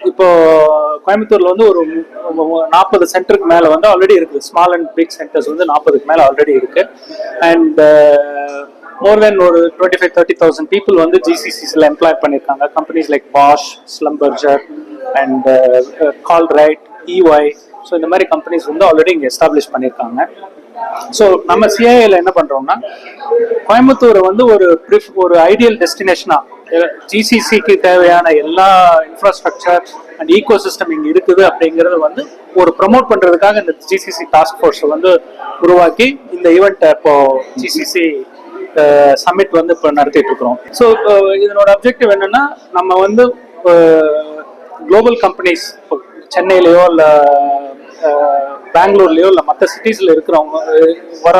இப்போ கோயம்புத்தூர்ல வந்து ஒரு நாற்பது சென்டருக்கு மேல வந்து ஆல்ரெடி இருக்கு. ஸ்மால் அண்ட் பிக் சென்டர்ஸ் வந்து நாற்பதுக்கு மேல ஆல்ரெடி இருக்கு. அண்ட் மோர் தென் ஒரு twenty five thirty thousand people வந்து ஜிசிசிஸ்ல எம்ப்ளாய் பண்ணியிருக்காங்க companies like Bosch Schlumberger and call right EY so இந்த மாதிரி கம்பெனிஸ் வந்து ஆல்ரெடி இங்கே எஸ்டாப்ளிஷ் பண்ணியிருக்காங்க ஸோ நம்ம சிஐஏல என்ன பண்றோம்னா கோயம்புத்தூரை வந்து ஒரு ப்ரிஃப் ஒரு ஐடியல் டெஸ்டினேஷனா ஜிசிசிக்கு தேவையான எல்லா இன்ஃப்ராஸ்ட்ரக்சர் அண்ட் ஈகோ சிஸ்டம் இங்கே இருக்குது அப்படிங்கறது வந்து ஒரு ப்ரமோட் பண்ணுறதுக்காக இந்த ஜிசிசி டாஸ்க் ஃபோர்ஸ் வந்து உருவாக்கி இந்த ஈவெண்ட்டை இப்போ ஜிசிசி சமிட் வந்து இப்போ நடத்திட்டு இருக்கிறோம். ஸோ இதனோட அப்ஜெக்டிவ் என்னன்னா நம்ம வந்து குளோபல் கம்பெனிஸ் சென்னையிலேயோ இல்லை பெங்களூர்லேயோ இல்லை மற்ற சிட்டிஸில் இருக்கிறவங்க வர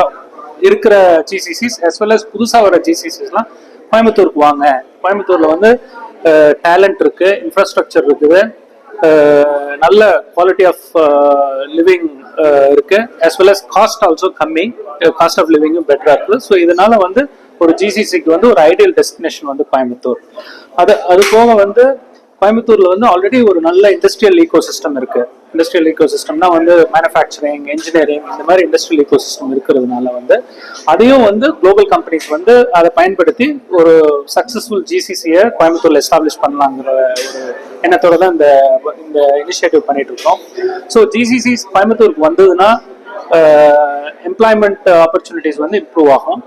இருக்கிற ஜிசிசிஸ் அஸ் வெல் அஸ் புதுசாக வர ஜிசிசிஸ்லாம் கோயம்புத்தூருக்கு வாங்க. கோயம்புத்தூர்ல வந்து டேலண்ட் இருக்கு இன்ஃப்ராஸ்ட்ரக்சர் இருக்குது நல்ல குவாலிட்டி ஆஃப் லிவிங் இருக்கு as well as cost also கம்மி. காஸ்ட் ஆஃப் லிவிங்கும் பெட்டரா இருக்குது. ஸோ இதனால வந்து ஒரு ஜிசிசிக்கு வந்து ஒரு ஐடியல் டெஸ்டினேஷன் வந்து கோயம்புத்தூர். அது அது போக வந்து கோயம்புத்தூர்ல வந்து ஆல்ரெடி ஒரு நல்ல இண்டஸ்ட்ரியல் ஈகோ சிஸ்டம் இருக்கு. இண்டஸ்ட்ரியல் ஈகோ சிஸ்டம்னா வந்து மேனுஃபேக்சரிங் இன்ஜினியரிங் இந்த மாதிரி இண்டஸ்ட்ரியல் ஈகோ சிஸ்டம் இருக்கிறதுனால வந்து அதையும் வந்து குளோபல் கம்பெனிஸ் வந்து அதை பயன்படுத்தி ஒரு சக்சஸ்ஃபுல் ஜிசிசியை கோயம்புத்தூர்ல எஸ்டாப்ளிஷ் பண்ணலாங்கிற ஒரு எண்ணத்தோட தான் இந்த இந்த இனிஷியேட்டிவ் பண்ணிட்டு இருக்கோம். ஸோ ஜிசிசி கோயம்புத்தூருக்கு வந்ததுன்னா எம்ப்ளாய்மெண்ட் ஆப்பர்ச்சுனிட்டிஸ் வந்து இம்ப்ரூவ் ஆகும்.